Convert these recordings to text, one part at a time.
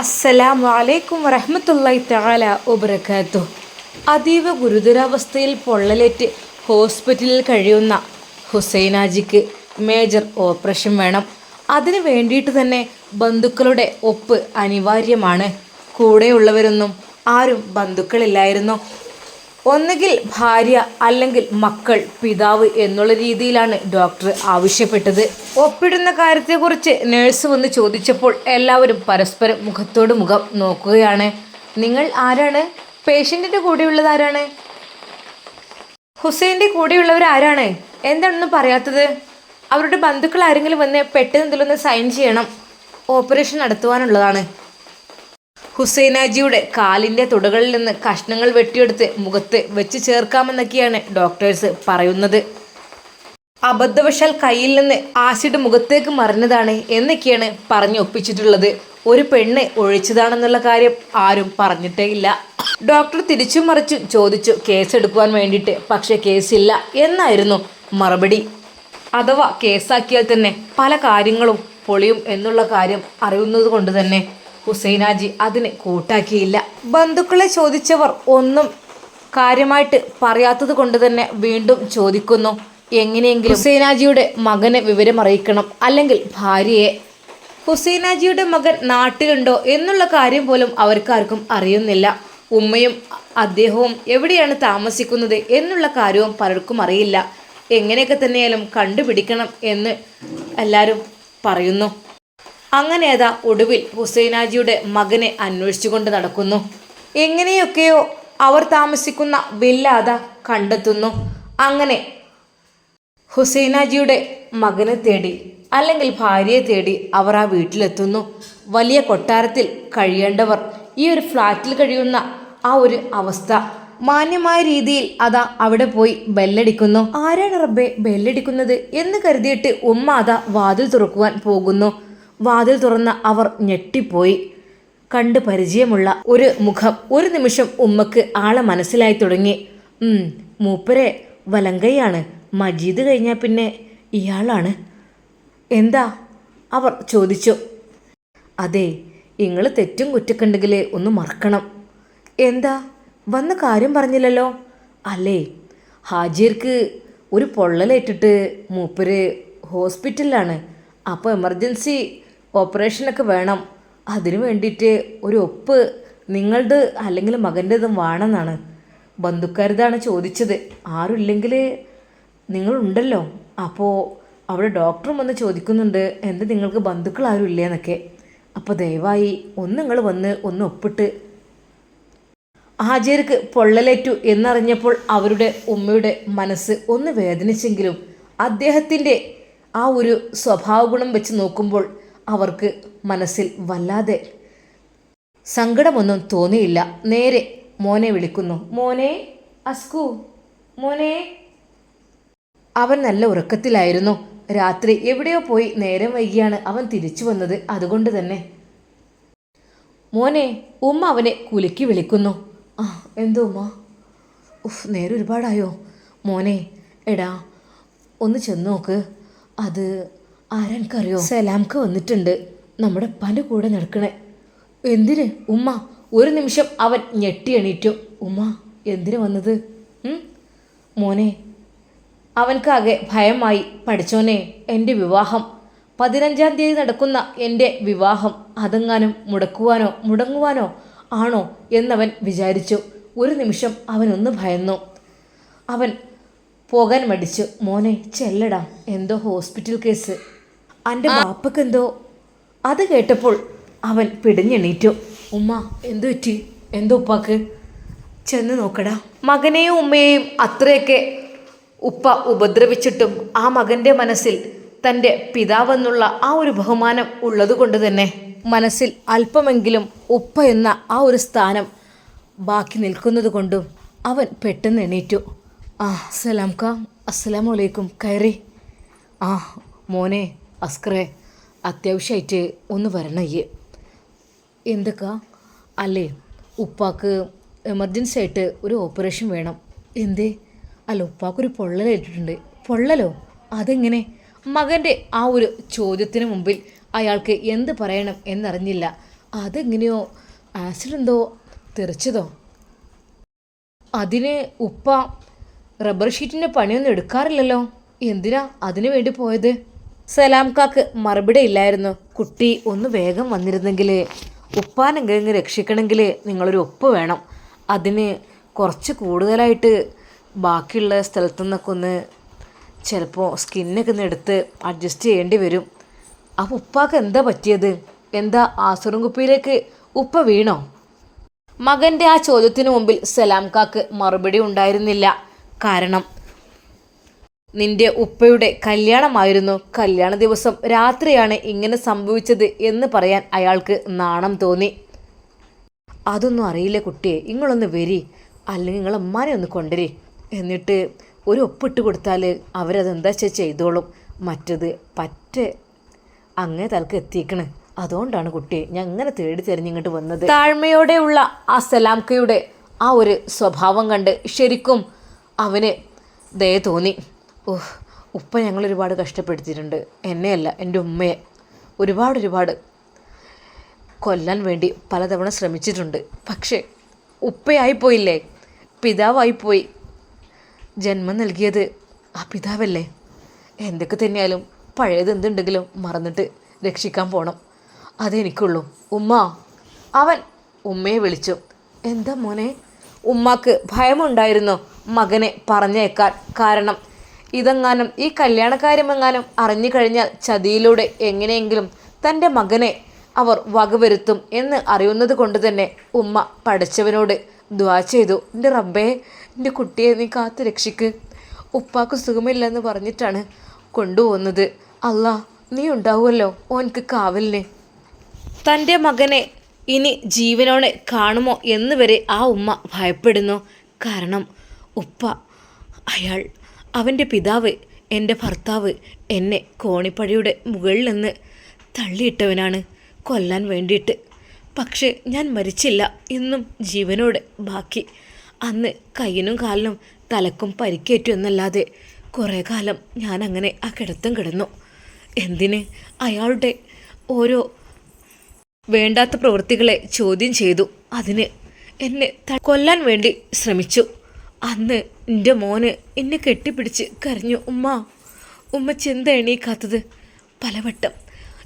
അസ്സലാമു അലൈക്കും വറഹ്മത്തുള്ളാഹി തആല വബറകാതുഹു. അതീവ ഗുരുതരാവസ്ഥയിൽ പൊള്ളലേറ്റ് ഹോസ്പിറ്റലിൽ കഴിയുന്ന ഹുസൈനാജിക്ക് മേജർ ഓപ്പറേഷൻ വേണം. അതിനു വേണ്ടിയിട്ട് തന്നെ ബന്ധുക്കളുടെ ഒപ്പ് അനിവാര്യമാണ്. കൂടെയുള്ളവരൊന്നും ആരും ബന്ധുക്കളില്ലായിരുന്നു. ഒന്നുകിൽ ഭാര്യ അല്ലെങ്കിൽ മക്കൾ പിതാവ് എന്നുള്ള രീതിയിലാണ് ഡോക്ടർ ആവശ്യപ്പെട്ടത്. ഒപ്പിടുന്ന കാര്യത്തെക്കുറിച്ച് നേഴ്സ് വന്ന് ചോദിച്ചപ്പോൾ എല്ലാവരും പരസ്പരം മുഖത്തോട് മുഖം നോക്കുകയാണ്. നിങ്ങൾ ആരാണ്? പേഷ്യന്റിന്റെ കൂടെയുള്ളത് ആരാണ്? ഹുസൈന്റെ കൂടെയുള്ളവർ ആരാണ്? എന്താണെന്ന് പറയാത്തത്? അവരുടെ ബന്ധുക്കൾ ആരെങ്കിലും വന്ന് പെട്ടെന്ന് ഇതിലൊന്ന് സൈൻ ചെയ്യണം. ഓപ്പറേഷൻ നടത്തുവാനുള്ളതാണ്. ഹുസൈനാജിയുടെ കാലിന്റെ തുടകളിൽ നിന്ന് കഷ്ണങ്ങൾ വെട്ടിയെടുത്ത് മുഖത്ത് വെച്ച് ചേർക്കാമെന്നൊക്കെയാണ് ഡോക്ടേഴ്സ് പറയുന്നത്. അബദ്ധവശാൽ കയ്യിൽ നിന്ന് ആസിഡ് മുഖത്തേക്ക് മറിഞ്ഞതാണ് എന്നൊക്കെയാണ് പറഞ്ഞു ഒപ്പിച്ചിട്ടുള്ളത്. ഒരു പെണ്ണ് ഒഴിച്ചതാണെന്നുള്ള കാര്യം ആരും പറഞ്ഞിട്ടേ ഇല്ല. ഡോക്ടർ തിരിച്ചു മറിച്ചും ചോദിച്ചു കേസെടുക്കുവാൻ വേണ്ടിയിട്ട്. പക്ഷേ കേസില്ല എന്നായിരുന്നു മറുപടി. അഥവാ കേസാക്കിയാൽ തന്നെ പല കാര്യങ്ങളും പൊളിയും എന്നുള്ള കാര്യം അറിയുന്നത് കൊണ്ട് തന്നെ ഹുസൈനാജി അതിന് കൂട്ടാക്കിയില്ല. ബന്ധുക്കളെ ചോദിച്ചവർ ഒന്നും കാര്യമായിട്ട് പറയാത്തത് കൊണ്ട് തന്നെ വീണ്ടും ചോദിക്കുന്നു. എങ്ങനെയെങ്കിലും ഹുസൈനാജിയുടെ മകനെ വിവരമറിയിക്കണം അല്ലെങ്കിൽ ഭാര്യയെ. ഹുസൈനാജിയുടെ മകൻ നാട്ടിലുണ്ടോ എന്നുള്ള കാര്യം പോലും അവർക്കാർക്കും അറിയുന്നില്ല. ഉമ്മയും അദ്ദേഹവും എവിടെയാണ് താമസിക്കുന്നത് എന്നുള്ള കാര്യവും പലർക്കും അറിയില്ല. എങ്ങനെയൊക്കെ തന്നെയാലും കണ്ടുപിടിക്കണം എന്ന് എല്ലാവരും പറയുന്നു. അങ്ങനെ അതാ ഒടുവിൽ ഹുസൈനാജിയുടെ മകനെ അന്വേഷിച്ചുകൊണ്ട് നടക്കുന്നു. എങ്ങനെയൊക്കെയോ അവർ താമസിക്കുന്ന വില്ല അതാ കണ്ടെത്തുന്നു. അങ്ങനെ ഹുസൈനാജിയുടെ മകനെ തേടി അല്ലെങ്കിൽ ഭാര്യയെ തേടി അവർ ആ വീട്ടിലെത്തുന്നു. വലിയ കൊട്ടാരത്തിൽ കഴിയേണ്ടവർ ഈ ഒരു ഫ്ലാറ്റിൽ കഴിയുന്ന ആ ഒരു അവസ്ഥ മാന്യമായ രീതിയിൽ അതാ അവിടെ പോയി ബെല്ലടിക്കുന്നു. ആരാണ് റബ്ബെ ബെല്ലടിക്കുന്നത് എന്ന് കരുതിയിട്ട് ഉമ്മ അതാ വാതിൽ തുറക്കുവാൻ പോകുന്നു. വാതിൽ തുറന്ന അവർ ഞെട്ടിപ്പോയി. കണ്ട് പരിചയമുള്ള ഒരു മുഖം ഒരു നിമിഷം ഉമ്മക്ക് ആളെ മനസ്സിലായി തുടങ്ങി. മൂപ്പരെ വലങ്കയാണ്. മജീദ് കഴിഞ്ഞാൽ പിന്നെ ഇയാളാണ്. എന്താ? അവർ ചോദിച്ചു. അതെ നിങ്ങൾ തെറ്റും കുറ്റക്കുണ്ടെങ്കിൽ ഒന്ന് മറക്കണം. എന്താ? വന്ന കാര്യം പറഞ്ഞില്ലല്ലോ? അല്ലേ? ഹാജിയർക്ക് ഒരു പൊള്ളലേറ്റിട്ട് മൂപ്പര് ഹോസ്പിറ്റലിലാണ്. അപ്പോൾ എമർജൻസി ഓപ്പറേഷനൊക്കെ വേണം. അതിനു വേണ്ടിയിട്ട് ഒരു ഒപ്പ് നിങ്ങളുടെ അല്ലെങ്കിൽ മകന്റെതും വേണമെന്നാണ്. ബന്ധുക്കാരിതാണ് ചോദിച്ചത്. ആരുമില്ലെങ്കിൽ നിങ്ങളുണ്ടല്ലോ. അപ്പോൾ അവിടെ ഡോക്ടറും വന്ന് ചോദിക്കുന്നുണ്ട് എന്ത് നിങ്ങൾക്ക് ബന്ധുക്കൾ ആരും ഇല്ലേന്നൊക്കെ. അപ്പോൾ ദയവായി ഒന്ന് നിങ്ങൾ വന്ന് ഒന്ന് ഒപ്പിട്ട് ഹാജിയർക്ക് പൊള്ളലേറ്റു എന്നറിഞ്ഞപ്പോൾ അവരുടെ ഉമ്മയുടെ മനസ്സ് ഒന്ന് വേദനിച്ചെങ്കിലും അദ്ദേഹത്തിന്റെ ആ ഒരു സ്വഭാവഗുണം വെച്ച് നോക്കുമ്പോൾ അവർക്ക് മനസ്സിൽ വല്ലാതെ സങ്കടമൊന്നും തോന്നിയില്ല. നേരെ മോനെ വിളിക്കുന്നു. മോനെ അസ്കു മോനെ. അവൻ നല്ല ഉറക്കത്തിലായിരുന്നു. രാത്രി എവിടെയോ പോയി നേരം വൈകിയാണ് അവൻ തിരിച്ചു വന്നത്. അതുകൊണ്ട് തന്നെ മോനെ ഉമ്മ അവനെ കുലുക്കി വിളിക്കുന്നു. ആ എന്തോ ഉമ്മ? ഉഫ് നേരെ ഒരുപാടായോ മോനെ എടാ ഒന്ന് ചെന്ന് നോക്ക്. അത് ആരെനിക്കറിയോ സലാംക്ക് വന്നിട്ടുണ്ട്. നമ്മുടെ പല കൂടെ നടക്കണേ. എന്തിന്? ഉമ്മ ഒരു നിമിഷം അവൻ ഞെട്ടി എണീറ്റു. ഉമ്മ എന്തിന് വന്നത്? മോനെ അവൻക്കാകെ ഭയമായി. പഠിച്ചോനെ എന്റെ വിവാഹം. പതിനഞ്ചാം തീയതി നടക്കുന്ന എന്റെ വിവാഹം. അതെങ്ങാനും മുടക്കുവാനോ മുടങ്ങുവാനോ ആണോ എന്നവൻ വിചാരിച്ചു. ഒരു നിമിഷം അവനൊന്ന് ഭയന്നു. അവൻ പോകാൻ മടിച്ചു. മോനെ ചെല്ലടാ. എന്തോ ഹോസ്പിറ്റൽ കേസ്. എന്റെ ബാപ്പക്കെന്തോ? അത് കേട്ടപ്പോൾ അവൻ പിടിഞ്ഞെണീറ്റു. ഉമ്മ എന്തു പറ്റി? എന്തോ ഉപ്പാക്ക്? ചെന്ന് നോക്കടാ. മകനെയും ഉമ്മയെയും അത്രയൊക്കെ ഉപ്പ ഉപദ്രവിച്ചിട്ടും ആ മകന്റെ മനസ്സിൽ തന്റെ പിതാവെന്നുള്ള ആ ഒരു ബഹുമാനം ഉള്ളതുകൊണ്ട് തന്നെ മനസ്സിൽ അല്പമെങ്കിലും ഉപ്പ എന്ന ആ ഒരു സ്ഥാനം ബാക്കി നിൽക്കുന്നത് കൊണ്ടും അവൻ പെട്ടെന്ന് എണീറ്റു. ആ സലാം കാ അസ്സലാമലൈക്കും കയറി. ആ മോനെ അസ്കറെ അത്യാവശ്യമായിട്ട് ഒന്ന് വരണയ്യേ എന്തൊക്കെ? അല്ലേ ഉപ്പാക്ക് എമർജൻസി ആയിട്ട് ഒരു ഓപ്പറേഷൻ വേണം. എന്തേ? അല്ല ഉപ്പാക്കൊരു പൊള്ളലേറ്റിട്ടുണ്ട് പൊള്ളലോ? അതെങ്ങനെ? മകന്റെ ആ ഒരു ചോദ്യത്തിന് മുമ്പിൽ അയാൾക്ക് എന്ത് പറയണം എന്നറിഞ്ഞില്ല. അതെങ്ങനെയോ ആസിഡ് എന്തോ തെറിച്ചതോ? അതിന് ഉപ്പ റബ്ബർ ഷീറ്റിന്റെ പണിയൊന്നും എടുക്കാറില്ലല്ലോ. എന്തിനാ അതിനു വേണ്ടി പോയത്? സലാം കാക്ക് മറുപടി ഇല്ലായിരുന്നു. കുട്ടി ഒന്ന് വേഗം വന്നിരുന്നെങ്കിൽ ഉപ്പാനെങ്കിലും രക്ഷിക്കണമെങ്കിൽ നിങ്ങളൊരു ഒപ്പ് വേണം. അതിന് കുറച്ച് കൂടുതലായിട്ട് ബാക്കിയുള്ള സ്ഥലത്തു നിന്നൊക്കെ ഒന്ന് ചിലപ്പോൾ സ്കിന്നൊക്കെ ഒന്ന് എടുത്ത് അഡ്ജസ്റ്റ് ചെയ്യേണ്ടി വരും. അപ്പോൾ ഉപ്പാക്ക് എന്താ പറ്റിയത്? എന്താ ആസുറും കുപ്പിയിലേക്ക് ഉപ്പ വീണോ? മകന്റെ ആ ചോദ്യത്തിന് മുമ്പിൽ സലാം കാക്ക് മറുപടി ഉണ്ടായിരുന്നില്ല. കാരണം നിന്റെ ഉപ്പയുടെ കല്യാണമായിരുന്നു. കല്യാണ ദിവസം രാത്രിയാണ് ഇങ്ങനെ സംഭവിച്ചത് എന്ന് പറയാൻ അയാൾക്ക് നാണം തോന്നി. അതൊന്നും അറിയില്ല കുട്ടിയെ. നിങ്ങളൊന്ന് വരി. അല്ലെങ്കിൽ നിങ്ങൾ അമ്മാനെ ഒന്ന് കൊണ്ടുവരി. എന്നിട്ട് ഒരു ഒപ്പിട്ട് കൊടുത്താൽ അവരതെന്താ വെച്ചാൽ ചെയ്തോളും. മറ്റത് പറ്റേ അങ്ങേ തലക്ക് എത്തിക്കണ് അതുകൊണ്ടാണ് കുട്ടിയെ ഞാൻ അങ്ങനെ തേടി തിരഞ്ഞിങ്ങോട്ട് വന്നത്. താഴ്മയോടെയുള്ള ആ സലാംക്കയുടെ ആ ഒരു സ്വഭാവം കണ്ട് ശരിക്കും അവന് ദയ തോന്നി. ഓഹ് ഉപ്പ ഞങ്ങൾ ഒരുപാട് കഷ്ടപ്പെടുത്തിയിട്ടുണ്ട്. എന്നെയല്ല എന്റെ ഉമ്മയെ. ഒരുപാട് ഒരുപാട് കൊല്ലാൻ വേണ്ടി പലതവണ ശ്രമിച്ചിട്ടുണ്ട്. പക്ഷേ ഉപ്പയായിപ്പോയില്ലേ? പിതാവായിപ്പോയി. ജന്മം നൽകിയത് ആ പിതാവല്ലേ? എന്തൊക്കെ തന്നെയായാലും പഴയത് എന്തുണ്ടെങ്കിലും മറന്നിട്ട് രക്ഷിക്കാൻ പോണം. അതെനിക്കുള്ളൂ ഉമ്മ അവൻ ഉമ്മയെ വിളിച്ചു. എന്താ മോനെ? ഉമ്മാക്ക് ഭയമുണ്ടായിരുന്നു മകനെ പറഞ്ഞേക്കാൻ കാരണം ഇതെങ്ങാനും ഈ കല്യാണക്കാര്യമെങ്ങാനും അറിഞ്ഞു കഴിഞ്ഞാൽ ചതിയിലൂടെ എങ്ങനെയെങ്കിലും തന്റെ മകനെ അവർ വകവരുത്തും എന്ന് അറിയുന്നത് കൊണ്ട് തന്നെ ഉമ്മ പഠിച്ചവനോട് ദ്വാ ചെയ്തു. എന്റെ റബ്ബേ എന്റെ കുട്ടിയെ നീ കാത്തു രക്ഷിക്ക്. ഉപ്പാക്ക് സുഖമില്ലെന്ന് പറഞ്ഞിട്ടാണ് കൊണ്ടുപോകുന്നത്. അല്ലാ നീ ഉണ്ടാവുമല്ലോ ഓൻക്ക് കാവലിന്. തന്റെ മകനെ ഇനി ജീവനോടെ കാണുമോ എന്ന് വരെ ആ ഉമ്മ ഭയപ്പെടുന്നു. കാരണം ഉപ്പ അയാൾ അവന്റെ പിതാവ് എന്റെ ഭർത്താവ് എന്നെ കോണിപ്പടിയുടെ മുകളിൽ നിന്ന് തള്ളിയിട്ടവനാണ്. കൊല്ലാൻ വേണ്ടിയിട്ട്. പക്ഷേ ഞാൻ മരിച്ചില്ല എന്നും ജീവനോടെ ബാക്കി. അന്ന് കയ്യിനും കാലിനും തലക്കും പരിക്കേറ്റു എന്നല്ലാതെ കുറേ കാലം ഞാൻ അങ്ങനെ ആ കിടത്തം കിടന്നു. എന്തിന്? അയാളുടെ ഓരോ വേണ്ടാത്ത പ്രവൃത്തികളെ ചോദ്യം ചെയ്തു. അതിന് എന്നെ കൊല്ലാൻ വേണ്ടി ശ്രമിച്ചു. അന്ന് എന്റെ മോന് എന്നെ കെട്ടിപ്പിടിച്ച് കരഞ്ഞു ഉമ്മ ഉമ്മ ചെന്ത എണീക്കാത്തത്? പലവട്ടം.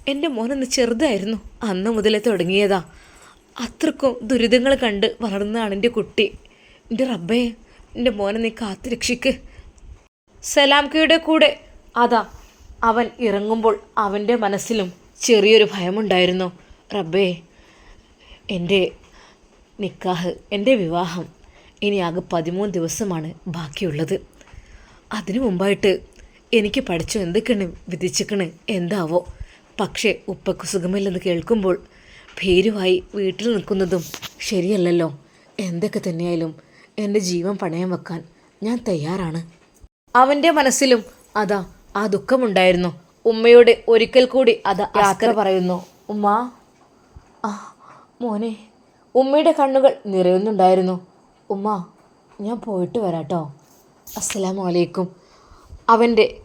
എന്റെ മോനൊന്ന് ചെറുതായിരുന്നു. അന്ന് മുതലേ തുടങ്ങിയതാ. അത്രക്കും ദുരിതങ്ങൾ കണ്ട് വളർന്നതാണ് എന്റെ കുട്ടി. എന്റെ റബ്ബേ എന്റെ മോനെ നീ കാത്തു രക്ഷിക്ക്. സലാംകയുടെ കൂടെ അതാ അവൻ ഇറങ്ങുമ്പോൾ അവന്റെ മനസ്സിലും ചെറിയൊരു ഭയമുണ്ടായിരുന്നു. റബ്ബേ എന്റെ നിക്കാഹ് എന്റെ വിവാഹം ഇനി ആകെ പതിമൂന്ന് ദിവസമാണ് ബാക്കിയുള്ളത്. അതിനു മുമ്പായിട്ട് എനിക്ക് പഠിച്ചു എന്തൊക്കെയാണ് വിധിച്ചിക്കണ് എന്താവോ. പക്ഷേ ഉപ്പക്ക് സുഖമില്ലെന്ന് കേൾക്കുമ്പോൾ ഭേരുവായി വീട്ടിൽ നിൽക്കുന്നതും ശരിയല്ലല്ലോ. എന്തൊക്കെ തന്നെയായാലും എന്റെ ജീവൻ പണയം വെക്കാൻ ഞാൻ തയ്യാറാണ്. അവന്റെ മനസ്സിലും അതാ ആ ദുഃഖമുണ്ടായിരുന്നു. ഉമ്മയോട് ഒരിക്കൽ കൂടി അതാ യാത്ര പറയുന്നു. ഉമ്മ ആ മോനെ. ഉമ്മയുടെ കണ്ണുകൾ നിറയുന്നുണ്ടായിരുന്നു. ഉമ്മ ഞാൻ പോയിട്ട് വരാട്ടോ. അസ്സലാമു അലൈക്കും അവന്റെ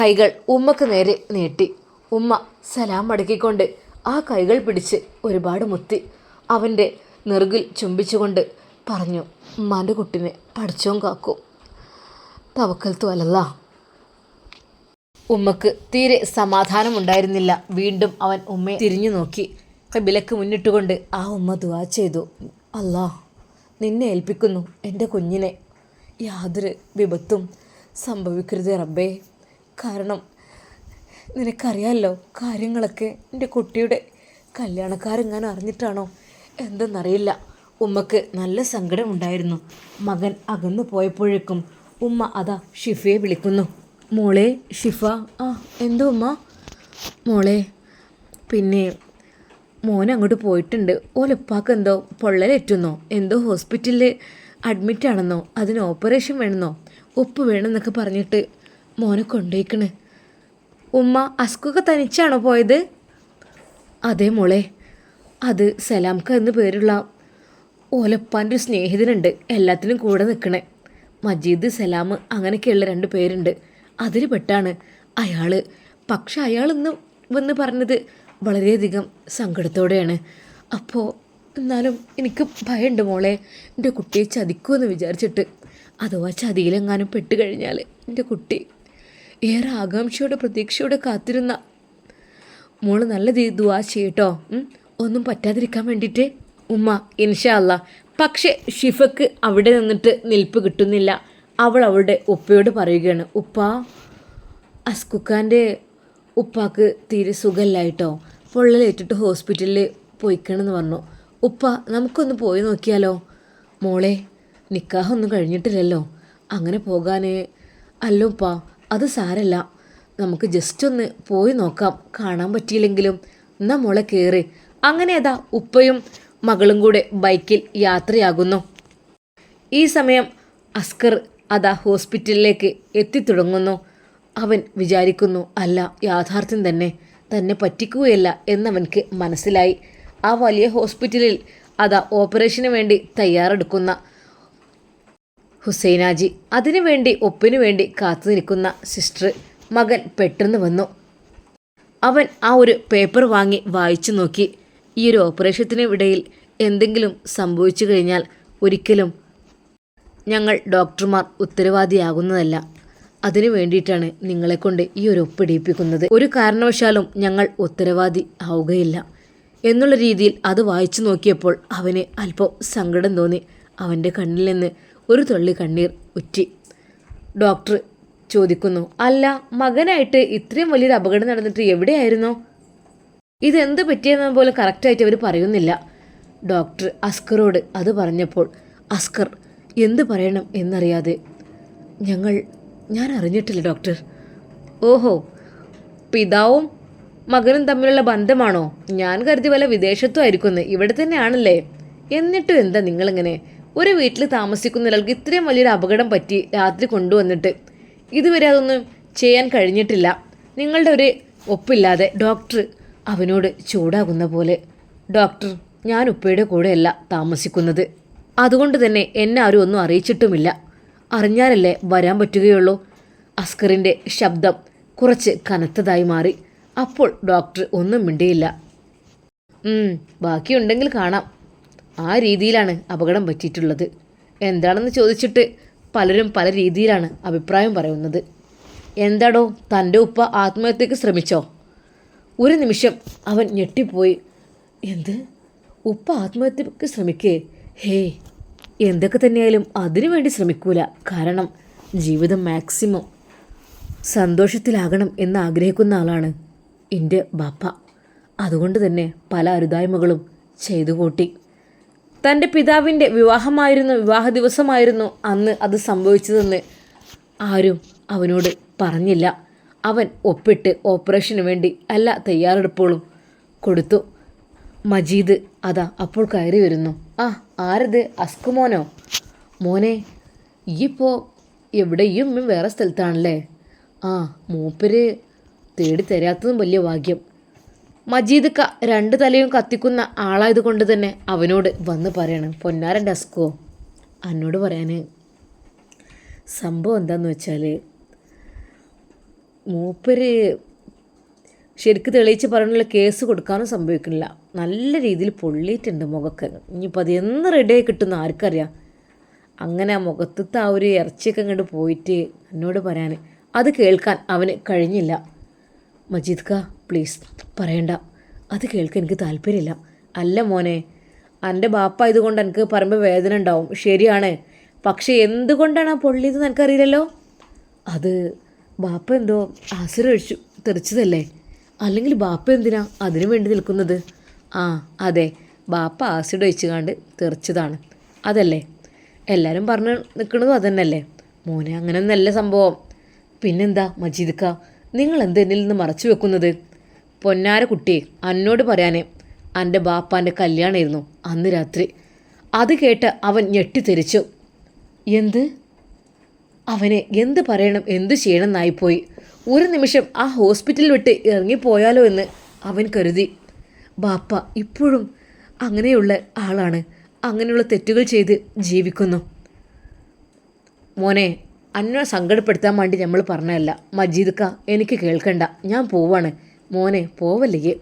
കൈകൾ ഉമ്മക്ക് നേരെ നീട്ടി. ഉമ്മ സലാം മടക്കിക്കൊണ്ട് ആ കൈകൾ പിടിച്ച് ഒരുപാട് മുത്തി. അവന്റെ നെറുകിൽ ചുംബിച്ചുകൊണ്ട് പറഞ്ഞു ഉമ്മാന്റെ കുട്ടിനെ പഠിച്ചോം കാക്കും. തവക്കൽ തോലല്ല ഉമ്മക്ക് തീരെ സമാധാനമുണ്ടായിരുന്നില്ല. വീണ്ടും അവൻ ഉമ്മയെ തിരിഞ്ഞു നോക്കി. കബിലക്ക് മുന്നിട്ടുകൊണ്ട് ആ ഉമ്മ ദുവാ ചെയ്തു. അല്ലാ നിന്നെ ഏൽപ്പിക്കുന്നു എന്റെ കുഞ്ഞിനെ. യാതൊരു വിപത്തും സംഭവിക്കരുത് റബ്ബേ. കാരണം നിനക്കറിയാമല്ലോ കാര്യങ്ങളൊക്കെ എന്റെ കുട്ടിയുടെ കല്യാണക്കാരെങ്ങാനും അറിഞ്ഞിട്ടാണോ? എന്തെന്നറിയില്ല. ഉമ്മക്ക് നല്ല സങ്കടം ഉണ്ടായിരുന്നു. മകൻ അകന്നു പോയപ്പോഴേക്കും ഉമ്മ അതാ ഷിഫയെ വിളിക്കുന്നു. മോളെ ഷിഫ. ആ എന്തോ ഉമ്മ? മോളെ പിന്നെ മോൻ അങ്ങോട്ട് പോയിട്ടുണ്ട്. ഓലപ്പാക്ക് എന്തോ പൊള്ളലേറ്റുന്നോ എന്തോ ഹോസ്പിറ്റലിൽ അഡ്മിറ്റ് ആണെന്നോ? അതിന് ഓപ്പറേഷൻ വേണമെന്നോ ഉപ്പ് വേണമെന്നൊക്കെ പറഞ്ഞിട്ട് മോനെ കൊണ്ടുപോയിക്കണ് ഉമ്മ അസ്കൊക്കെ തനിച്ചാണോ പോയത്? അതേ മോളെ. അത് സലാംക്ക എന്ന് പേരുള്ള ഓലപ്പാന്റെ ഒരു സ്നേഹിതനുണ്ട്. എല്ലാത്തിനും കൂടെ നിൽക്കണേ മജീദ് സലാം അങ്ങനെയൊക്കെയുള്ള രണ്ട് പേരുണ്ട്. അതിൽ പെട്ടാണ് അയാൾ പക്ഷെ അയാൾ വന്ന് പറഞ്ഞത് വളരെയധികം സങ്കടത്തോടെയാണ്. അപ്പോൾ എന്നാലും എനിക്ക് ഭയമുണ്ട് മോളെ. എന്റെ കുട്ടിയെ ചതിക്കുമെന്ന് വിചാരിച്ചിട്ട്. അഥവാ ചതിയിലെങ്ങാനും പെട്ട് കഴിഞ്ഞാൽ എന്റെ കുട്ടി ഏറെ ആകാംക്ഷയോടെ പ്രതീക്ഷയോടെ കാത്തിരുന്ന മോൾ നല്ല ദുവാ ചെയ്യട്ടോ ഒന്നും പറ്റാതിരിക്കാൻ വേണ്ടിയിട്ട് ഉമ്മ ഇൻഷല്ല പക്ഷേ ഷിഫക്ക് അവിടെ നിന്നിട്ട് നിൽപ്പ് കിട്ടുന്നില്ല. അവൾ അവളുടെ ഉപ്പയോട് പറയുകയാണ് ഉപ്പ അസ്കുക്കാന്റെ ഉപ്പാക്ക് തീരെ സുഖമില്ലായിട്ടോ പൊള്ളലേറ്റിട്ട് ഹോസ്പിറ്റലിൽ പോയിക്കണമെന്ന് പറഞ്ഞു. ഉപ്പ നമുക്കൊന്ന് പോയി നോക്കിയാലോ? മോളെ നിക്കാഹൊന്നും കഴിഞ്ഞിട്ടില്ലല്ലോ. അങ്ങനെ പോകാൻ അല്ല ഉപ്പ അത് സാരല്ല. നമുക്ക് ജസ്റ്റ് ഒന്ന് പോയി നോക്കാം. കാണാൻ പറ്റിയില്ലെങ്കിലും എന്നാ മോളെ കയറി അങ്ങനെ അതാ ഉപ്പയും മകളും കൂടെ ബൈക്കിൽ യാത്രയാകുന്നു. ഈ സമയം അസ്കർ അതാ ഹോസ്പിറ്റലിലേക്ക് എത്തിത്തുടങ്ങുന്നു. അവൻ വിചാരിക്കുന്നു അല്ല യാഥാർത്ഥ്യം തന്നെ. തന്നെ പറ്റിക്കുകയല്ല എന്നവൻക്ക് മനസ്സിലായി. ആ വലിയ ഹോസ്പിറ്റലിൽ അതാ ഓപ്പറേഷന് വേണ്ടി തയ്യാറെടുക്കുന്ന ഹുസൈനാജി. അതിനുവേണ്ടി ഒപ്പിനു വേണ്ടി കാത്തു നിൽക്കുന്ന സിസ്റ്റർ മകൻ പെട്ടെന്ന് വന്നു. അവൻ ആ ഒരു പേപ്പർ വാങ്ങി വായിച്ചു നോക്കി. ഈ ഒരു ഓപ്പറേഷത്തിനിടയിൽ എന്തെങ്കിലും സംഭവിച്ചു കഴിഞ്ഞാൽ ഒരിക്കലും ഞങ്ങൾ ഡോക്ടർമാർ ഉത്തരവാദിയാകുന്നതല്ല. അതിനു വേണ്ടിയിട്ടാണ് നിങ്ങളെക്കൊണ്ട് ഈ ഒരു ഒപ്പിടിയിപ്പിക്കുന്നത് ഒരു കാരണവശാലും ഞങ്ങൾ ഉത്തരവാദി ആവുകയില്ല. എന്നുള്ള രീതിയിൽ അത് വായിച്ചു നോക്കിയപ്പോൾ അവന് അല്പം സങ്കടം തോന്നി. അവന്റെ കണ്ണിൽ നിന്ന് ഒരു തുള്ളി കണ്ണീർ ഉറ്റി. ഡോക്ടർ ചോദിക്കുന്നു അല്ല മകനായിട്ട് ഇത്രയും വലിയൊരു അപകടം നടന്നിട്ട് എവിടെയായിരുന്നു? ഇതെന്ത് പറ്റിയെന്ന പോലും കറക്റ്റായിട്ട് അവർ പറയുന്നില്ല. ഡോക്ടർ അസ്കറോട് അത് പറഞ്ഞപ്പോൾ അസ്കർ എന്ത് പറയണം എന്നറിയാതെ ഞങ്ങൾ ഞാൻ അറിഞ്ഞിട്ടില്ല ഡോക്ടർ. ഓഹോ പിതാവും മകനും തമ്മിലുള്ള ബന്ധമാണോ? ഞാൻ കരുതി വല്ല വിദേശത്തും ആയിരിക്കുന്നു ഇവിടെ തന്നെയാണല്ലേ? എന്നിട്ടും എന്താ നിങ്ങളിങ്ങനെ? ഒരു വീട്ടിൽ താമസിക്കുന്ന ഒരാൾക്ക് ഇത്രയും വലിയൊരു അപകടം പറ്റി രാത്രി കൊണ്ടുവന്നിട്ട്. ഇതുവരെ അതൊന്നും ചെയ്യാൻ കഴിഞ്ഞിട്ടില്ല. നിങ്ങളുടെ ഒരു ഒപ്പില്ലാതെ ഡോക്ടർ അവനോട് ചൂടാകുന്ന പോലെ. ഡോക്ടർ ഞാൻ ഉപ്പയുടെ കൂടെയല്ല താമസിക്കുന്നത്. അതുകൊണ്ട് തന്നെ എന്നെ ആരും ഒന്നും അറിയിച്ചിട്ടുമില്ല. അറിഞ്ഞാലല്ലേ വരാൻ പറ്റുകയുള്ളൂ. അസ്കറിന്റെ ശബ്ദം കുറച്ച് കനത്തതായി മാറി. അപ്പോൾ ഡോക്ടർ ഒന്നും മിണ്ടിയില്ല. ബാക്കിയുണ്ടെങ്കിൽ കാണാം. ആ രീതിയിലാണ് അപകടം പറ്റിയിട്ടുള്ളത്. എന്താണെന്ന് ചോദിച്ചിട്ട് പലരും പല രീതിയിലാണ് അഭിപ്രായം പറയുന്നത്. എന്താടോ തന്റെ ഉപ്പ ആത്മഹത്യക്ക് ശ്രമിച്ചോ? ഒരു നിമിഷം അവൻ ഞെട്ടിപ്പോയി. എന്ത്? ഉപ്പ ആത്മഹത്യക്ക് ശ്രമിക്കേ? ഹേ എന്തൊക്കെ തന്നെയായാലും അതിനു വേണ്ടി ശ്രമിക്കൂല. കാരണം ജീവിതം മാക്സിമം സന്തോഷത്തിലാകണം എന്ന് ആഗ്രഹിക്കുന്ന ആളാണ് എന്റെ ബാപ്പ. അതുകൊണ്ട് തന്നെ പല അരുതായ്മകളും ചെയ്തു കൂട്ടി. തന്റെ പിതാവിന്റെ വിവാഹമായിരുന്നു വിവാഹ ദിവസമായിരുന്നു അന്ന് അത് സംഭവിച്ചതെന്ന് ആരും അവനോട് പറഞ്ഞില്ല. അവൻ ഒപ്പിട്ട് ഓപ്പറേഷന് വേണ്ടി എല്ലാ തയ്യാറെടുപ്പുകളും കൊടുത്തു. മജീദ് അതാ അപ്പോൾ കയറി വരുന്നു. ആ ആരത്? അസ്കു മോനോ ഈ ഇപ്പോൾ എവിടെ വേറെ സ്ഥലത്താണല്ലേ? ആ മൂപ്പര് തേടി തരാത്തതും വലിയ ഭാഗ്യം. മജീദ് ക രണ്ട് തലയും കത്തിക്കുന്ന ആളായത് കൊണ്ട് തന്നെ അവനോട് വന്ന് പറയണം. പൊന്നാരന്റെ അസ്കോ എന്നോട് പറയാൻ സംഭവം എന്താന്ന് വെച്ചാൽ മൂപ്പര് ശരിക്ക് തെളിയിച്ച് പറയാനുള്ള കേസ് കൊടുക്കാനും സംഭവിക്കുന്നില്ല. നല്ല രീതിയിൽ പൊള്ളിയിട്ടുണ്ട് മുഖമൊക്കെ ഇനിയിപ്പോൾ അത് എന്ന് റെഡിയായി കിട്ടുന്ന ആർക്കറിയാം. അങ്ങനെ ആ മുഖത്തത്തെ ആ ഒരു ഇറച്ചിയൊക്കെ അങ്ങോട്ട് പോയിട്ട് എന്നോട് പറയാൻ അത് കേൾക്കാൻ അവന് കഴിഞ്ഞില്ല. മജീദ് ക പ്ലീസ് പറയണ്ട. അത് കേൾക്കാൻ എനിക്ക് താല്പര്യമില്ല. അല്ല മോനെ എന്റെ ബാപ്പ ഇതുകൊണ്ട് എനിക്ക് പറയുമ്പോൾ വേദന ഉണ്ടാവും. ശരിയാണ്. പക്ഷേ എന്തുകൊണ്ടാണ് ആ പൊള്ളിയതെന്ന് എനിക്കറിയില്ലല്ലോ. അത് ബാപ്പ എന്തോ ആസുര ഒഴിച്ചു തെറിച്ചതല്ലേ? അല്ലെങ്കിൽ ബാപ്പ എന്തിനാ അതിനു വേണ്ടി നിൽക്കുന്നത്? ആ അതെ. ബാപ്പ ആസിഡ് ഒഴിച്ചുകാണ്ട് തെറിച്ചതാണ്. അതല്ലേ? എല്ലാവരും പറഞ്ഞ് നിൽക്കുന്നതും അതന്നെയല്ലേ? മോനെ അങ്ങനെ അങ്ങനെയൊന്നല്ല സംഭവം. പിന്നെന്താ മജീദ്ക്ക നിങ്ങൾ എന്ത് എന്നിൽ നിന്ന് മറച്ചു വെക്കുന്നത്? പൊന്നാര കുട്ടിയെ അന്നോട് പറയാനേ. എന്റെ ബാപ്പാന്റെ കല്യാണമായിരുന്നു അന്ന് രാത്രി. അത് കേട്ട് അവൻ ഞെട്ടിത്തെരിച്ചു. എന്ത്? അവനെ എന്ത് പറയണം എന്ത് ചെയ്യണം എന്നായിപ്പോയി. ഒരു നിമിഷം ആ ഹോസ്പിറ്റൽ വിട്ട് ഇറങ്ങിപ്പോയാലോ എന്ന് അവൻ കരുതി. ബാപ്പ ഇപ്പോഴും അങ്ങനെയുള്ള ആളാണ്. അങ്ങനെയുള്ള തെറ്റുകൾ ചെയ്ത് ജീവിക്കുന്നു. മോനെ അന്നെ സങ്കടപ്പെടുത്താൻ വേണ്ടി നമ്മൾ പറഞ്ഞതല്ല. മജീദ്ക്ക എനിക്ക് കേൾക്കണ്ട. ഞാൻ പോവാണ്. മോനെ പോവല്ലേ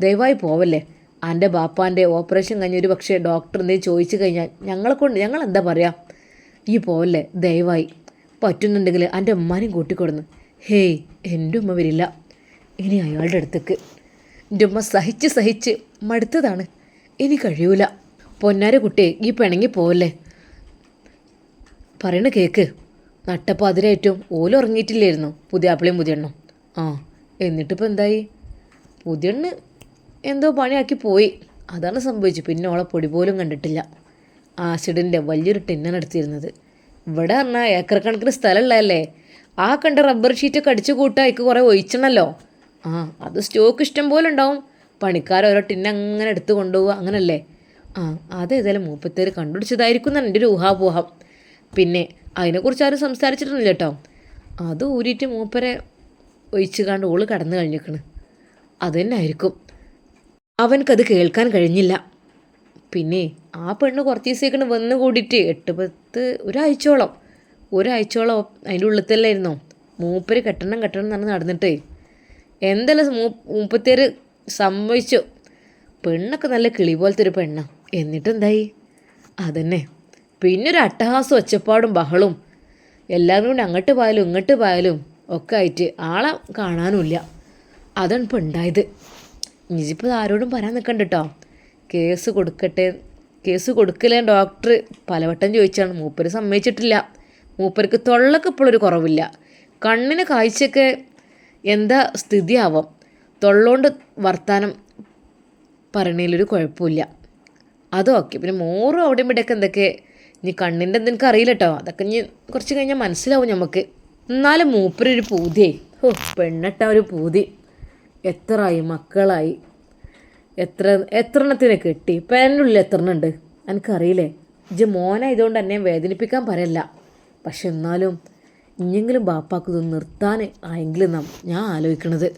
ദയവായി പോവല്ലേ. എന്റെ ബാപ്പാന്റെ ഓപ്പറേഷൻ കഴിഞ്ഞ ഒരു പക്ഷേ ഡോക്ടർ എന്തെങ്കിലും ചോദിച്ചു കഴിഞ്ഞാൽ ഞങ്ങളെ കൊണ്ട് ഞങ്ങൾ എന്താ പറയുക ഈ പോവല്ലേ ദയവായി. പറ്റുന്നുണ്ടെങ്കിൽ എന്റെ ഉമ്മാനെയും കൂട്ടിക്കൊടുന്നു. ഹേയ് എന്റെ ഉമ്മ വരില്ല. ഇനി അയാളുടെ അടുത്തേക്ക് എന്റെ ഉമ്മ സഹിച്ച് സഹിച്ച് മടുത്തതാണ്. ഇനി കഴിയൂല. പൊന്നാര കുട്ടിയെ ഈ പിണങ്ങി പോവല്ലേ? പറയണ കേക്ക്. നട്ടപ്പോൾ ഓല ഉറങ്ങിയിട്ടില്ലായിരുന്നു. പുതിയ ആപ്പിളയും പുതിയെണ്ണം. ആ എന്നിട്ടിപ്പോൾ എന്തായി? പുതിയണ്ണ് എന്തോ പണിയാക്കി പോയി. അതാണ് സംഭവിച്ചു പിന്നെ ഓളെ പൊടി പോലും കണ്ടിട്ടില്ല. ആസിഡിന്റെ വലിയൊരു ടിന്നാണ് എടുത്തിരുന്നത്. ഇവിടെ പറഞ്ഞാൽ ഏക്കർ കണക്കിന് സ്ഥലമുള്ളതല്ലേ ആ കണ്ട റബ്ബർ ഷീറ്റൊക്കെ അടിച്ചു കൂട്ടാ അതിക്ക് കുറേ ഒഴിച്ചണല്ലോ. ആ അത് സ്റ്റോക്ക് ഇഷ്ടം പോലെ ഉണ്ടാവും. പണിക്കാർ ഓരോ ടിന്നെ അങ്ങനെ എടുത്ത് കൊണ്ടുപോവുക അങ്ങനല്ലേ? ആ അതേതായാലും മൂപ്പത്തേര് കണ്ടുപിടിച്ചതായിരിക്കും എന്നാണ് എന്റെ ഒരു ഊഹാപോഹം. പിന്നെ അതിനെക്കുറിച്ച് ആരും സംസാരിച്ചിട്ടൊന്നുമില്ല കേട്ടോ. അത് ഊരിയിട്ട് മൂപ്പരെ ഒഴിച്ചു കണ്ട് ഓൾ കടന്നു കഴിഞ്ഞിരിക്കണ് അത് തന്നെ ആയിരിക്കും അവനക്കത് കേൾക്കാൻ കഴിഞ്ഞില്ല. പിന്നെ ആ പെണ്ണ് കുറച്ച് ദിവസത്തേക്കാണ് വന്ന് കൂടിയിട്ട് എട്ട് പത്ത് ഒരാഴ്ചയോളം ഒരാഴ്ചയോളം അതിന്റെ ഉള്ളിൽ തന്നെ ആയിരുന്നോ മൂപ്പര് കെട്ടണം കെട്ടണം എന്ന് നടന്നിട്ടേ എന്തെല്ലാം മൂ മൂപ്പത്തേര് സംഭവിച്ചു പെണ്ണൊക്കെ നല്ല കിളി പോലത്തെ ഒരു പെണ്ണ. എന്നിട്ടെന്തായി? അതന്നെ. പിന്നെ ഒരു അട്ടഹാസം ഒച്ചപ്പാടും ബഹളും. എല്ലാവരും കൂടി അങ്ങോട്ട് പോയാലും ഇങ്ങോട്ട് പോയാലും ഒക്കെ ആയിട്ട് ആളെ കാണാനുമില്ല അതാണ് ഇപ്പം ഉണ്ടായത് ഇനിയിപ്പോൾ ആരോടും പറയാൻ നിൽക്കണ്ട കേട്ടോ കേസ് കൊടുക്കട്ടെ. കേസ് കൊടുക്കില്ല ഡോക്ടർ പലവട്ടം ചോദിച്ചാണ്. മൂപ്പര് സമ്മതിച്ചിട്ടില്ല. മൂപ്പർക്ക് തൊള്ളക്ക് ഇപ്പോഴൊരു കുറവില്ല. കണ്ണിന് കാഴ്ചയൊക്കെ എന്താ സ്ഥിതിയാവാം? തൊള്ളോണ്ട് വർത്താനം പറയണതിലൊരു കുഴപ്പമില്ല. അതൊക്കെ പിന്നെ മോറും അവിടെ ഇവിടെയൊക്കെ എന്തൊക്കെ? ഇനി കണ്ണിന്റെ എന്തെനിക്ക് അറിയില്ല കേട്ടോ അതൊക്കെ ഇനി കുറച്ച് കഴിഞ്ഞാൽ മനസ്സിലാവും നമുക്ക്. എന്നാലും മൂപ്പരൊരു പൂതിയായി. ഓ പെണ്ണട്ട ഒരു പൂതി. എത്രയായി? മക്കളായി. എത്ര എത്ര എണ്ണത്തിനെ കെട്ടി? ഇപ്പം എന്റെ ഉള്ളിൽ എത്ര എണ്ണം ഉണ്ട് എനിക്കറിയില്ലേ. ഇജ് മോനായതുകൊണ്ട് എന്നെ വേദനിപ്പിക്കാൻ പറയല്ല. പക്ഷെ എന്നാലും ഇനിയെങ്കിലും ബാപ്പാക്ക് നിർത്താൻ ആയെങ്കിലും നാം ഞാൻ ആലോചിക്കണത്.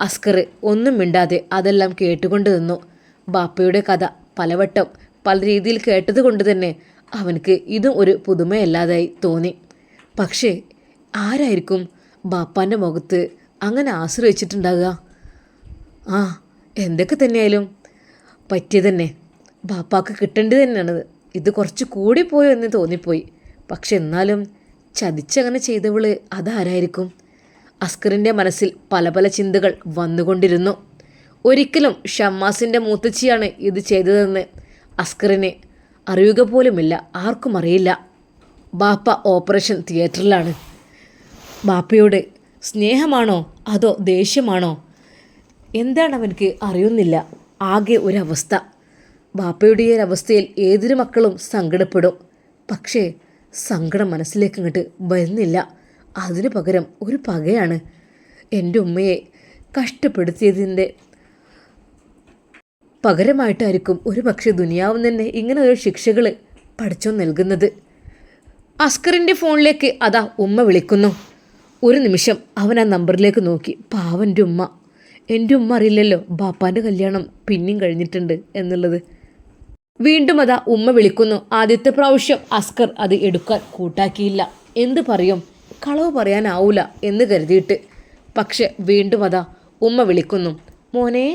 അസ്കർ ഒന്നും മിണ്ടാതെ അതെല്ലാം കേട്ടുകൊണ്ട് നിന്നു. ബാപ്പയുടെ കഥ പലവട്ടം പല രീതിയിൽ കേട്ടത് കൊണ്ട് തന്നെ അവനക്ക് ഇതും ഒരു പുതുമയല്ലാതായി തോന്നി. പക്ഷേ ആരായിരിക്കും ബാപ്പാന്റെ മുഖത്ത് അങ്ങനെ ആശ്രയിച്ചിട്ടുണ്ടാകുക? ആ എന്തൊക്കെ തന്നെയായാലും പറ്റിയത് തന്നെ. ബാപ്പാക്ക് കിട്ടേണ്ടത് തന്നെയാണത്. ഇത് കുറച്ച് കൂടിപ്പോയോ എന്ന് തോന്നിപ്പോയി. പക്ഷെ എന്നാലും ചതിച്ചങ്ങനെ ചെയ്തവൾ അതാരായിരിക്കും? അസ്കറിന്റെ മനസ്സിൽ പല പല ചിന്തകൾ വന്നുകൊണ്ടിരുന്നു. ഒരിക്കലും ഷമ്മാസിന്റെ മൂത്തച്ചിയാണ് ഇത് ചെയ്തതെന്ന് അസ്കറിന് അറിയുക പോലുമില്ല ആർക്കും അറിയില്ല. ബാപ്പ ഓപ്പറേഷൻ തിയേറ്ററിലാണ്. ബാപ്പയോട് സ്നേഹമാണോ അതോ ദേഷ്യമാണോ? എന്താണ് അവനക്ക് അറിയുന്നില്ല ആകെ ഒരവസ്ഥ. ബാപ്പയുടെ ഈ ഒരവസ്ഥയിൽ ഏതൊരു മക്കളും സങ്കടപ്പെടും. പക്ഷേ സങ്കടം മനസ്സിലേക്ക് ഇങ്ങോട്ട് വരുന്നില്ല. അതിനു പകരം ഒരു പകയാണ്. എന്റെ ഉമ്മയെ കഷ്ടപ്പെടുത്തിയതിന്റെ പകരമായിട്ടായിരിക്കും ഒരു പക്ഷേ ദുനിയാവും തന്നെ ഇങ്ങനെ ഒരു ശിക്ഷകൾ പഠിച്ചോ നൽകുന്നത്. അസ്കറിന്റെ ഫോണിലേക്ക് അതാ ഉമ്മ വിളിക്കുന്നു. ഒരു നിമിഷം അവൻ ആ നമ്പറിലേക്ക് നോക്കി. പാവന്റെ ഉമ്മ. എന്റെ ഉമ്മ അറിയില്ലല്ലോ ബാപ്പാന്റെ കല്യാണം പിന്നെയും കഴിഞ്ഞിട്ടുണ്ട് എന്നുള്ളത്. വീണ്ടും അതാ ഉമ്മ വിളിക്കുന്നു. ആദ്യത്തെ പ്രാവശ്യം അസ്കർ അത് എടുക്കാൻ കൂട്ടാക്കിയില്ല. എന്ത് പറയും? കളവ് പറയാനാവൂല എന്ന് കരുതിയിട്ട്. പക്ഷെ വീണ്ടും അതാ ഉമ്മ വിളിക്കുന്നു. മോനെ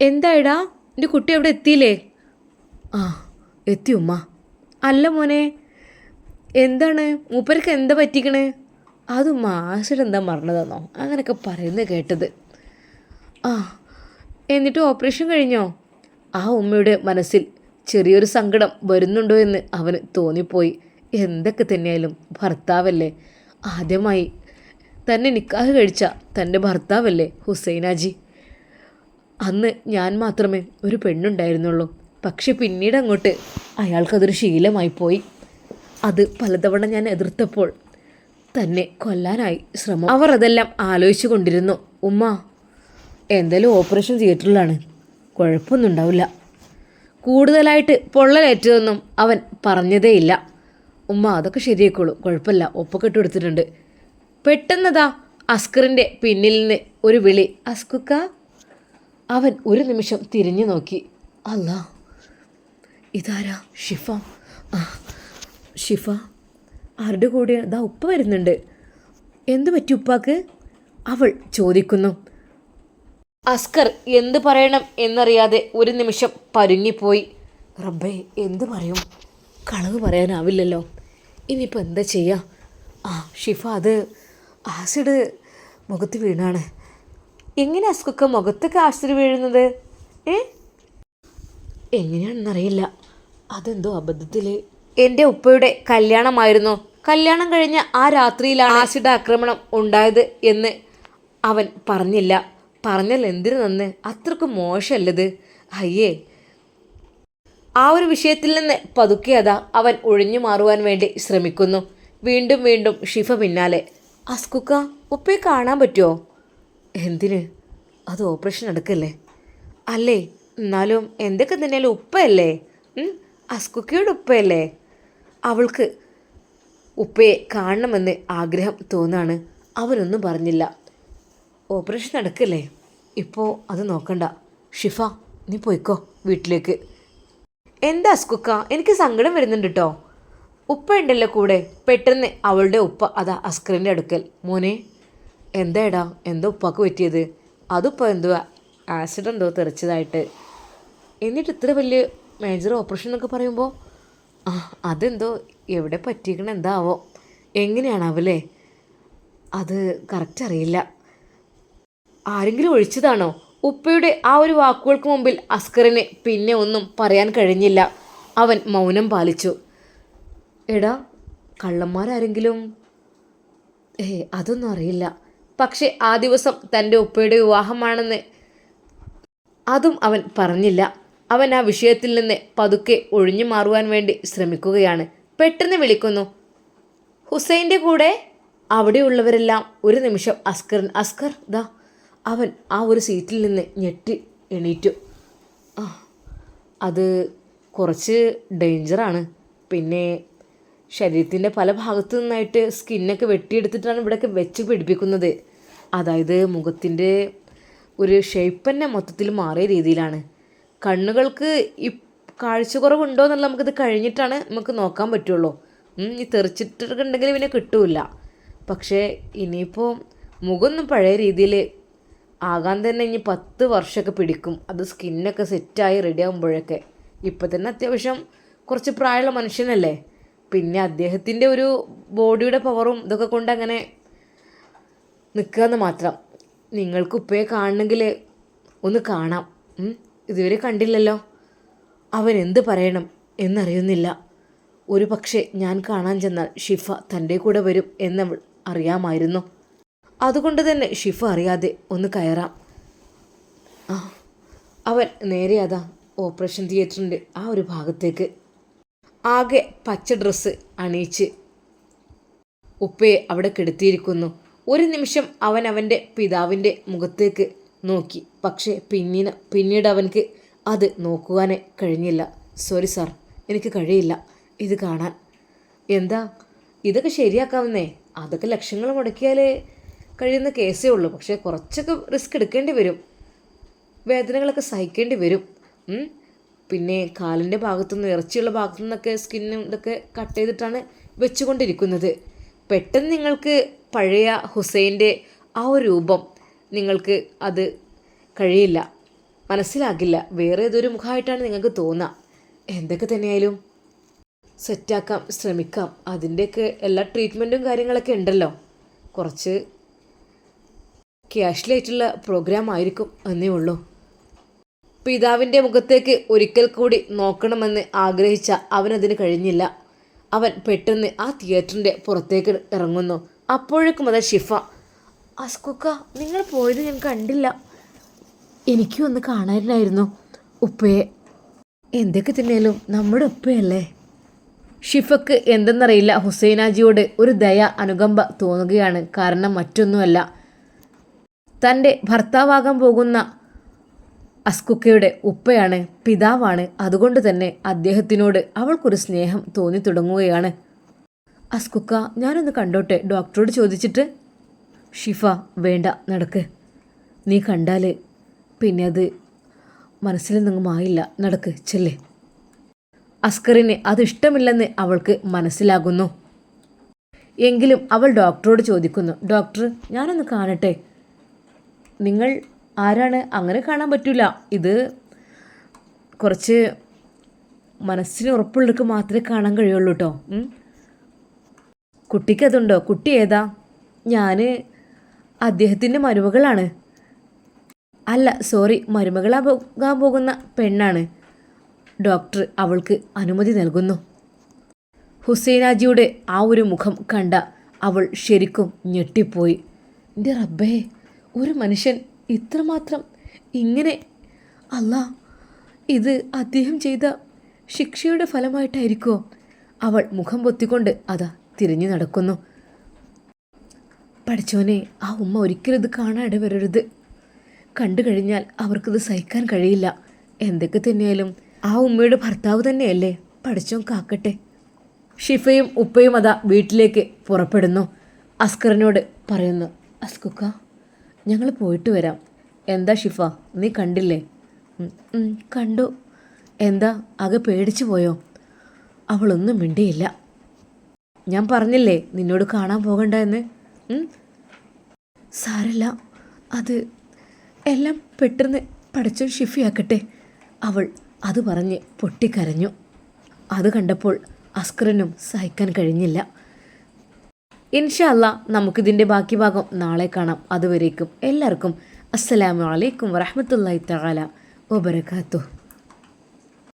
എന്തായിടാ? എന്റെ കുട്ടി അവിടെ എത്തിയില്ലേ? ആ എത്തി ഉമ്മ. അല്ല മോനെ എന്താണ്? മൂപ്പർക്ക് എന്താ പറ്റിക്കണേ? അത് എന്താ മറന്നതെന്നോ? അങ്ങനെയൊക്കെ പറയുന്നത് കേട്ടത്. ആ എന്നിട്ട് ഓപ്പറേഷൻ കഴിഞ്ഞോ? ആ ഉമ്മയുടെ മനസ്സിൽ ചെറിയൊരു സങ്കടം വരുന്നുണ്ടോ എന്ന് അവന് തോന്നിപ്പോയി. എന്തൊക്കെ തന്നെയായാലും ഭർത്താവല്ലേ? ആദ്യമായി തന്നെ നിക്കാഹ് കഴിച്ച തന്റെ ഭർത്താവല്ലേ ഹുസൈനാജി? അന്ന് ഞാൻ മാത്രമേ ഒരു പെണ്ണുണ്ടായിരുന്നുള്ളൂ. പക്ഷെ പിന്നീട് അങ്ങോട്ട് അയാൾക്കതൊരു ശീലമായി പോയി. അത് പലതവണ ഞാൻ എതിർത്തപ്പോൾ തന്നെ കൊല്ലാനായി ശ്രമം. അവർ അതെല്ലാം ആലോചിച്ചു കൊണ്ടിരുന്നു. ഉമ്മ എന്തായാലും ഓപ്പറേഷൻ തിയേറ്ററിലാണ്. കുഴപ്പമൊന്നും ഉണ്ടാവില്ല. കൂടുതലായിട്ട് പൊള്ളലേറ്റതൊന്നും അവൻ പറഞ്ഞതേയില്ല. ഉമ്മ അതൊക്കെ ശരിയായിക്കോളും. കുഴപ്പമില്ല. ഒപ്പൊക്കെ ഇട്ട് കൊടുത്തിട്ടുണ്ട്. പെട്ടെന്നതാ അസ്കറിന്റെ പിന്നിൽ നിന്ന് ഒരു വിളി. അസ്കുക്ക അവൻ ഒരു നിമിഷം തിരിഞ്ഞു നോക്കി. അല്ല ഇതാരാ? ഷിഫ. ഷിഫ ആരുടെ കൂടെയാണ് ഇതാ ഉപ്പ വരുന്നുണ്ട്. എന്തു പറ്റി ഉപ്പാക്ക്? അവൾ ചോദിക്കുന്നു. അസ്കർ എന്ത് പറയണം എന്നറിയാതെ ഒരു നിമിഷം പരുങ്ങിപ്പോയി. റബ്ബേ എന്ത് പറയും? കളവ് പറയാനാവില്ലല്ലോ. ഇനിയിപ്പോൾ എന്താ ചെയ്യുക ആ ഷിഫ അത് ആസിഡ് മുഖത്ത് വീണാണ്. എങ്ങനെ അസ്കൊക്കെ മുഖത്തൊക്കെ ആസിഡ് വീഴുന്നത്? ഏ? എങ്ങനെയാണെന്നറിയില്ല. അതെന്തോ അബദ്ധത്തിൽ എന്റെ ഉപ്പയുടെ കല്യാണമായിരുന്നു. കല്യാണം കഴിഞ്ഞ ആ രാത്രിയിലാണ് ആസിഡ് ആക്രമണം ഉണ്ടായത് എന്ന് അവൻ പറഞ്ഞില്ല. പറഞ്ഞാൽ എന്തിനു നന്ന്? അത്രയ്ക്ക് മോശമല്ലത്. അയ്യേ. ആ ഒരു വിഷയത്തിൽ നിന്ന് പതുക്കെ അതാ അവൻ ഒഴിഞ്ഞു മാറുവാൻ വേണ്ടി ശ്രമിക്കുന്നു. വീണ്ടും വീണ്ടും ഷിഫ പിന്നാലെ. അസ്കുക്ക ഉപ്പയെ കാണാൻ പറ്റുമോ എന്തിന്? അത് ഓപ്പറേഷൻ എടുക്കല്ലേ അല്ലേ? എന്നാലും എന്തൊക്കെ തന്നെയാലും ഉപ്പയല്ലേ? അസ്കുക്കയുടെ ഉപ്പയല്ലേ? അവൾക്ക് ഉപ്പയെ കാണണമെന്ന് ആഗ്രഹം തോന്നാണ്. അവനൊന്നും പറഞ്ഞില്ല. ഓപ്പറേഷൻ നടക്കല്ലേ? ഇപ്പോൾ അത് നോക്കണ്ട. ഷിഫ നീ പോയിക്കോ വീട്ടിലേക്ക്. എന്താ അസ്കുക്ക? എനിക്ക് സങ്കടം വരുന്നുണ്ട് കേട്ടോ ഉപ്പ ഉണ്ടല്ലോ കൂടെ. പെട്ടെന്ന് അവളുടെ ഉപ്പ അതാ അസ്കറിന്റെ അടുക്കൽ. മോനെ എന്താടാ എന്താ ഉപ്പാക്ക് പറ്റിയത്? അതിപ്പോൾ എന്തുവാ? ആസിഡ് എന്തോ തെറിച്ചതായിട്ട്. എന്നിട്ട് ഇത്ര വലിയ മേജർ ഓപ്പറേഷൻ എന്നൊക്കെ പറയുമ്പോൾ ആ അതെന്തോ? എവിടെ പറ്റിയിരിക്കണ എന്താവോ? അവലേ അത് കറക്റ്റ് അറിയില്ല. ആരെങ്കിലും ഒഴിച്ചതാണോ? ഉപ്പയുടെ ആ ഒരു വാക്കുകൾക്ക് മുമ്പിൽ അസ്കറിന് പിന്നെ ഒന്നും പറയാൻ കഴിഞ്ഞില്ല. അവൻ മൗനം പാലിച്ചു. എടാ കള്ളന്മാരാരെങ്കിലും? ഏ അതൊന്നും അറിയില്ല. പക്ഷേ ആ ദിവസം തന്റെ ഉപ്പയുടെ വിവാഹമാണെന്ന് അതും അവൻ പറഞ്ഞില്ല. അവൻ ആ വിഷയത്തിൽ നിന്ന് പതുക്കെ ഒഴിഞ്ഞു മാറുവാൻ വേണ്ടി ശ്രമിക്കുകയാണ്. പെട്ടെന്ന് വിളിക്കുന്നു. ഹുസൈന്റെ കൂടെ അവിടെയുള്ളവരെല്ലാം ഒരു നിമിഷം അസ്കർ അസ്കർ ദാ. അവൻ ആ ഒരു സീറ്റിൽ നിന്ന് ഞെട്ടി എണീറ്റു. ആ അത് കുറച്ച് ഡേഞ്ചറാണ് പിന്നെ ശരീരത്തിന്റെ പല ഭാഗത്തു നിന്നായിട്ട് സ്കിന്നൊക്കെ വെട്ടിയെടുത്തിട്ടാണ് ഇവിടെയൊക്കെ വെച്ച് പിടിപ്പിക്കുന്നത്. അതായത് മുഖത്തിന്റെ ഒരു ഷേപ്പ് തന്നെ മൊത്തത്തിൽ മാറിയ രീതിയിലാണ്. കണ്ണുകൾക്ക് ഈ കാഴ്ചക്കുറവുണ്ടോ എന്നുള്ള നമുക്കിത് കഴിഞ്ഞിട്ടാണ് നമുക്ക് നോക്കാൻ പറ്റുള്ളൂ. ഈ തെറിച്ചിട്ടുണ്ടെങ്കിൽ പിന്നെ കിട്ടൂല. പക്ഷേ ഇനിയിപ്പോൾ മുഖമൊന്നും പഴയ രീതിയിൽ ആകാൻ തന്നെ ഇനി പത്ത് വർഷമൊക്കെ പിടിക്കും. അത് സ്കിന്നൊക്കെ സെറ്റായി റെഡി ആകുമ്പോഴൊക്കെ ഇപ്പം തന്നെ അത്യാവശ്യം കുറച്ച് പ്രായമുള്ള മനുഷ്യനല്ലേ? പിന്നെ അദ്ദേഹത്തിന്റെ ഒരു ബോഡിയുടെ പവറും ഇതൊക്കെ കൊണ്ട് അങ്ങനെ നിൽക്കുകയെന്ന് മാത്രം. നിങ്ങൾക്ക് ഉപ്പയെ കാണണമെങ്കിൽ ഒന്ന് കാണാം. ഇതുവരെ കണ്ടില്ലല്ലോ. അവൻ എന്ത് പറയണം എന്നറിയുന്നില്ല. ഒരു പക്ഷേ ഞാൻ കാണാൻ ചെന്നാൽ ഷിഫ തന്റെ കൂടെ വരും എന്നവൾ അറിയാമായിരുന്നു. അതുകൊണ്ട് തന്നെ ഷിഫ അറിയാതെ ഒന്ന് കയറാം. ആ അവൻ നേരെ അതാ ഓപ്പറേഷൻ തിയേറ്ററിന്റെ ആ ഒരു ഭാഗത്തേക്ക്. ആകെ പച്ച ഡ്രസ്സ് അണിയിച്ച് ഉപ്പയെ അവിടെ കെടുത്തിയിരിക്കുന്നു. ഒരു നിമിഷം അവൻ അവന്റെ പിതാവിന്റെ മുഖത്തേക്ക് നോക്കി. പക്ഷേ പിന്നീട് പിന്നീട് അവൻക്ക് അത് നോക്കുവാനേ കഴിഞ്ഞില്ല. സോറി സാർ എനിക്ക് കഴിയില്ല. ഇത് കാണാൻ. എന്താ? ഇതൊക്കെ ശരിയാക്കാവുന്നേ. അതൊക്കെ ലക്ഷങ്ങൾ മുടക്കിയാൽ കഴിയുന്ന കേസേ ഉള്ളൂ. പക്ഷേ കുറച്ചൊക്കെ റിസ്ക് എടുക്കേണ്ടി വരും. വേദനകളൊക്കെ സഹിക്കേണ്ടി വരും. പിന്നെ കാലിന്റെ ഭാഗത്തുനിന്ന് ഇറച്ചിയുള്ള ഭാഗത്തു നിന്നൊക്കെ സ്കിന്നും ഇതൊക്കെ കട്ട് ചെയ്തിട്ടാണ് വെച്ചുകൊണ്ടിരിക്കുന്നത്. പെട്ടെന്ന് നിങ്ങൾക്ക് പഴയ ഹുസൈന്റെ ആ ഒരു രൂപം നിങ്ങൾക്ക് അത് കഴിയില്ല. മനസ്സിലാകില്ല. വേറെ ഏതൊരു മുഖമായിട്ടാണ് നിങ്ങൾക്ക് തോന്നുക എന്തൊക്കെ തന്നെയായാലും സെറ്റാക്കാം ശ്രമിക്കാം. അതിന്റെയൊക്കെ എല്ലാ ട്രീറ്റ്മെന്റും കാര്യങ്ങളൊക്കെ ഉണ്ടല്ലോ. കുറച്ച് ക്യാഷ്ലായിട്ടുള്ള പ്രോഗ്രാം ആയിരിക്കും എന്നേ ഉള്ളൂ. പിതാവിന്റെ മുഖത്തേക്ക് ഒരിക്കൽ കൂടി നോക്കണമെന്ന് ആഗ്രഹിച്ച അവനതിന് കഴിഞ്ഞില്ല. അവൻ പെട്ടെന്ന് ആ തിയേറ്ററിന്റെ പുറത്തേക്ക് ഇറങ്ങുന്നു. അപ്പോഴേക്കും അത് ഷിഫ അസ്കുക്ക നിങ്ങൾ പോയത് ഞാൻ കണ്ടില്ല. എനിക്കും ഒന്ന് കാണാനായിരുന്നു. ഉപ്പയെ. എന്തൊക്കെ തന്നെയാലും നമ്മുടെ ഉപ്പയല്ലേ? ഷിഫക്ക് എന്തെന്നറിയില്ല. ഹുസൈനാജിയോട് ഒരു ദയ അനുകമ്പ തോന്നുകയാണ്. കാരണം മറ്റൊന്നുമല്ല. തന്റെ ഭർത്താവാകാൻ പോകുന്ന അസ്കുക്കയുടെ ഉപ്പയാണ് പിതാവാണ്. അതുകൊണ്ട് തന്നെ അദ്ദേഹത്തിനോട് അവൾക്കൊരു സ്നേഹം തോന്നി തുടങ്ങുകയാണ്. അസ്കുക്ക ഞാനൊന്ന് കണ്ടോട്ടെ? ഡോക്ടറോട് ചോദിച്ചിട്ട്. ഷിഫ വേണ്ട നടക്ക്. നീ കണ്ടാൽ പിന്നെ അത് മനസ്സിൽ നിന്നും മായില്ല. നടക്ക് ചെല്ലേ. അസ്കറിന് അത് ഇഷ്ടമില്ലെന്ന് അവൾക്ക് മനസ്സിലാകുന്നു. എങ്കിലും അവൾ ഡോക്ടറോട് ചോദിക്കുന്നു. ഡോക്ടർ ഞാനൊന്ന് കാണട്ടെ? നിങ്ങൾ ആരാണ്? അങ്ങനെ കാണാൻ പറ്റില്ല ഇത് കുറച്ച് മനസ്സിന് ഉറപ്പുള്ളവർക്ക് മാത്രമേ കാണാൻ കഴിയുള്ളൂ കേട്ടോ കുട്ടിക്ക് അതുണ്ടോ കുട്ടി ഏതാ? ഞാൻ അദ്ദേഹത്തിന്റെ മരുമകളാണ്. അല്ല സോറി മരുമകളാകാൻ പോകുന്ന പെണ്ണാണ്. ഡോക്ടർ അവൾക്ക് അനുമതി നൽകുന്നു. ഹുസൈനാജിയുടെ ആ ഒരു മുഖം കണ്ട അവൾ ശരിക്കും ഞെട്ടിപ്പോയി. എന്റെ റബ്ബേ. ഒരു മനുഷ്യൻ ഇത്രമാത്രം ഇങ്ങനെ അല്ല ഇത് അദ്ദേഹം ചെയ്ത ശിക്ഷയുടെ ഫലമായിട്ടായിരിക്കുമോ അവൾ മുഖം പൊത്തിക്കൊണ്ട് അതാ തിരിഞ്ഞു നടക്കുന്നു. പഠിച്ചവനെ ആ ഉമ്മ ഒരിക്കലും ഇത് കാണാൻ ഇടവരരുത്. കണ്ടു കഴിഞ്ഞാൽ അവർക്കിത് സഹിക്കാൻ കഴിയില്ല. എന്തൊക്കെ തന്നെയാലും ആ ഉമ്മയുടെ ഭർത്താവ് തന്നെയല്ലേ പഠിച്ചോൻ കാക്കട്ടെ. ഷിഫയും ഉപ്പയും അതാ വീട്ടിലേക്ക് പുറപ്പെടുന്നു. അസ്കറിനോട് പറയുന്നു അസ്കുക്ക ഞങ്ങൾ പോയിട്ട് വരാം. എന്താ ഷിഫ? നീ കണ്ടില്ലേ? "ഉം, ഉം, കണ്ടു. എന്താ ആകെ പേടിച്ചു പോയോ? അവളൊന്നും മിണ്ടിയില്ല. ഞാൻ പറഞ്ഞില്ലേ നിന്നോട് കാണാൻ പോകണ്ട എന്ന് സാരല്ല. അത് എല്ലാം പെട്ടെന്ന് പഠിച്ചു ഷിഫിയാക്കട്ടെ. അവൾ അത് പറഞ്ഞ് പൊട്ടിക്കരഞ്ഞു. അത് കണ്ടപ്പോൾ അസ്കറിനും സഹിക്കാൻ കഴിഞ്ഞില്ല. ഇൻഷല്ല നമുക്കിതിന്റെ ബാക്കി ഭാഗം നാളെ കാണാം. അതുവരേക്കും എല്ലാവർക്കും അസ്സലാമു അലൈക്കും വറഹമത്തല്ലായി തആല വബറകാതുഹു.